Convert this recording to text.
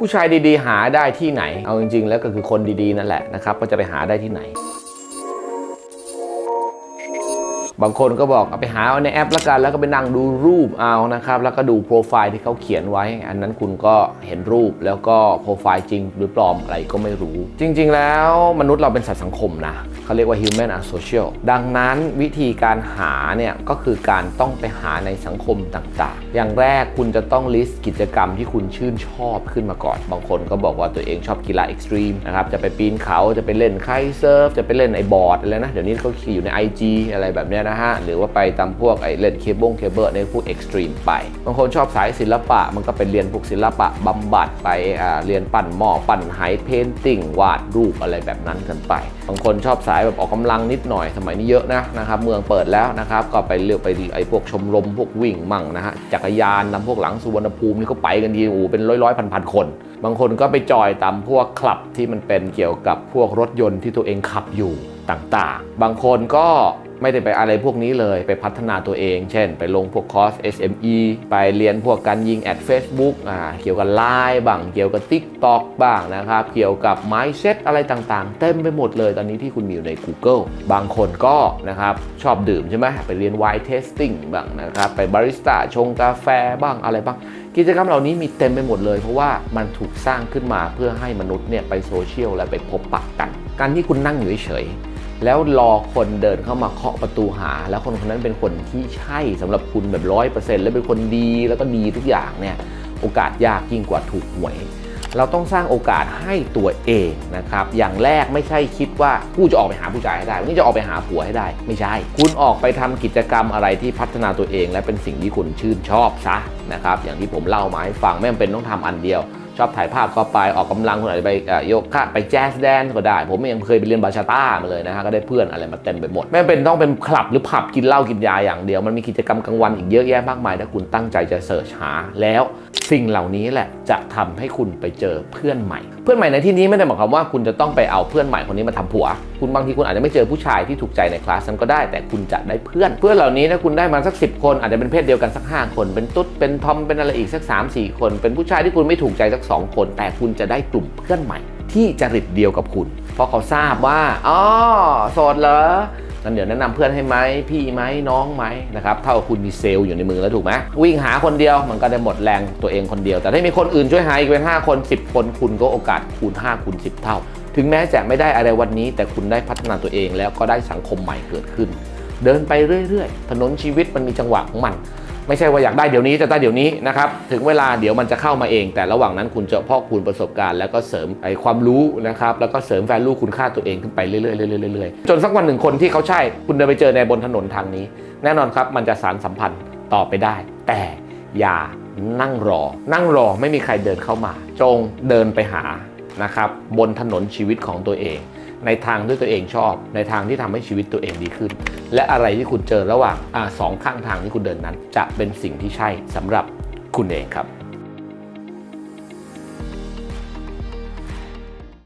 ผู้ชายดีๆ หาได้ที่ไหน เอาจริงๆ แล้วก็คือคนดีๆ นั่นแหละนะครับ ก็จะไปหาได้ที่ไหน บางคนก็บอกเอาไปหาเอาในแอปแล้วกัน แล้วก็ไปนั่งดูรูปเอานะครับ แล้วก็ดูโปรไฟล์ที่เขาเขียนไว้ อันนั้นคุณก็เห็นรูปแล้วก็โปรไฟล์จริงหรือปลอมอะไรก็ไม่รู้ จริง ๆ แล้วมนุษย์เราเป็นสัตว์สังคมนะเขาเรียกว่า human a social ดังนั้นวิธีการหาเนี่ยก็คือการต้องไปหาในสังคมต่างๆ อย่างแรกคุณจะต้อง list กิจกรรมที่คุณชื่นชอบขึ้นมาก่อน บางคนก็บอกว่าตัวเองชอบกีฬาเอ็กซ์ตรีมนะครับจะไปปีนเขาจะไปเล่นไคเซิร์ฟจะไปเล่นไอ้บอร์ดอะไรนะเดี๋ยวนี้เขาขี่อยู่ใน IG อะไรแบบเนี้ยนะฮะ หรือว่าไปตามพวกไอ้เล่นเคเบิลเคเบิลในพวกเอ็กซ์ตรีมไป บางคนชอบสายศิลปะ มันก็ไปเรียนพวกศิลปะบำบัดไปอ่าเรียนปั้นหม้อปั้นไหเพนติ้งวาดรูปอะไรแบบนั้นกันไป บางคนชอบสายแบบออกกำลังนิดหน่อยสมัยนี้เยอะนะนะครับเมืองเปิดแล้วนะครับก็ไปเลือกไปไอ้พวกชมรมพวกวิ่งมั่งนะฮะจักรยานนำพวกหลังสุวรรณภูมินี่ก็ไปกันดีโอ้เป็นร้อยร้อยพันพันคน บางคนก็ไปจอยตามพวกคลับที่มันเป็นเกี่ยวกับพวกรถยนต์ที่ตัวเองขับอยู่ต่างๆ บางคนก็ ไม่ได้ไปอะไรพวกนี้เลยไปพัฒนาตัวเอง เช่น ไปลงพวกคอร์ส SME ไปเรียนพวกการยิงแอด Facebook อ่าเกี่ยวกับไลน์บ้างเกี่ยวกับ TikTok บ้างนะครับ เกี่ยวกับ mindset อะไรต่างๆ เต็มไปหมดเลยตอนนี้ที่คุณมีอยู่ใน Google บางคนก็นะครับชอบดื่มใช่ไหมไปเรียน wine tasting บ้างนะครับไปบาริสต้าชงกาแฟบ้างอะไรบ้างกิจกรรมเหล่านี้มีเต็มไปหมดเลย เพราะว่ามันถูกสร้างขึ้นมาเพื่อให้มนุษย์เนี่ยไปโซเชียลและไปพบปะกัน การที่คุณนั่งอยู่เฉย แล้วรอคนเดินเข้ามาเคาะประตูหา แล้วคนคนนั้นเป็นคนที่ใช่สำหรับคุณแบบร้อยเปอร์เซ็นต์และเป็นคนดีแล้วก็ดีทุกอย่างเนี่ยโอกาสยากยิ่งกว่าถูกหวย เราต้องสร้างโอกาสให้ตัวเองนะครับ อย่างแรกไม่ใช่คิดว่ากูจะออกไปหาผู้ชายให้ได้วันนี้จะออกไปหาผัวให้ได้ ไม่ใช่ คุณออกไปทำกิจกรรมอะไรที่พัฒนาตัวเอง และเป็นสิ่งที่คุณชื่นชอบซะนะครับ อย่างที่ผมเล่ามาให้ฟังไม่จำเป็นต้องทำอันเดียว ชอบถ่ายภาพก็ไปออกกำลังคนอาจจะไปโยคะไปแจ๊สแดนก็ได้ ผมเองเคยไปเรียนบาชาต้ามาเลยนะฮะก็ได้เพื่อนอะไรมาเต็มไปหมด ไม่เป็นต้องเป็นคลับหรือผับกินเหล้ากินยาอย่างเดียว มันมีกิจกรรมกลางวันอีกเยอะแยะมากมายถ้าคุณตั้งใจจะเสิร์ชหาแล้ว สิ่งเหล่านี้แหละจะทำให้คุณไปเจอเพื่อนใหม่ เพื่อนใหม่ในที่นี้ไม่ได้หมายความว่าคุณจะต้องไปเอาเพื่อนใหม่คนนี้มาทำผัว คุณบางทีคุณอาจจะไม่เจอผู้ชายที่ถูกใจในคลาสนั้นก็ได้ แต่คุณจะได้เพื่อน เพื่อนเหล่านี้ถ้าคุณได้มาสัก 10 คนอาจจะเป็นเพศเดียวกันสัก 5 คน เป็นตุ๊ดเป็นทอมเป็นอะไรอีกสัก 3 4 คน เป็นผู้ชายที่คุณไม่ถูกใจสัก 2 คน แต่คุณจะได้กลุ่มเพื่อนใหม่ ที่จริตเดียวกับคุณ เพราะเขาทราบว่าอ๋อโสดเหรอ งั้นเดี๋ยวแนะนำเพื่อนให้ไหมพี่ไหมน้องไหมนะครับเท่ากับคุณมีเซลล์อยู่ในมือแล้วถูกไหมวิ่งหาคนเดียวมันก็ได้หมดแรงตัวเองคนเดียว แต่ถ้ามีคนอื่นช่วยหาอีกเป็น 5 คน 10 คนคุณก็โอกาสคูณ5คูณ10 เท่า ถึงแม้จะไม่ได้อะไรวันนี้ แต่คุณได้พัฒนาตัวเองแล้วก็ได้สังคมใหม่เกิดขึ้น เดินไปเรื่อย ๆ ถนนชีวิตมันมีจังหวะของมัน ไม่ใช่ว่าอยากได้เดี๋ยวนี้จะได้เดี๋ยวนี้นะครับถึงเวลาเดี๋ยวมันจะเข้ามาเอง แต่ระหว่างนั้นคุณจะพอกคูณประสบการณ์แล้วก็เสริมไอความรู้นะครับแล้วก็เสริมแวลูคุณค่าตัวเองขึ้นไปเรื่อยๆเรื่อยๆๆจนสักวันหนึ่งคนที่เขาใช่คุณเดินไปเจอในบนถนนทางนี้ แน่นอนครับมันจะสารสัมพันธ์ต่อไปได้ แต่อย่านั่งรอ นั่งรอไม่มีใครเดินเข้ามา จงเดินไปหานะครับบนถนนชีวิตของตัวเอง ในทางที่ตัวเองชอบ ในทางที่ทำให้ชีวิตตัวเองดีขึ้น และอะไรที่คุณเจอระหว่างอสองข้างทางที่คุณเดินนั้น จะเป็นสิ่งที่ใช่สำหรับคุณเองครับ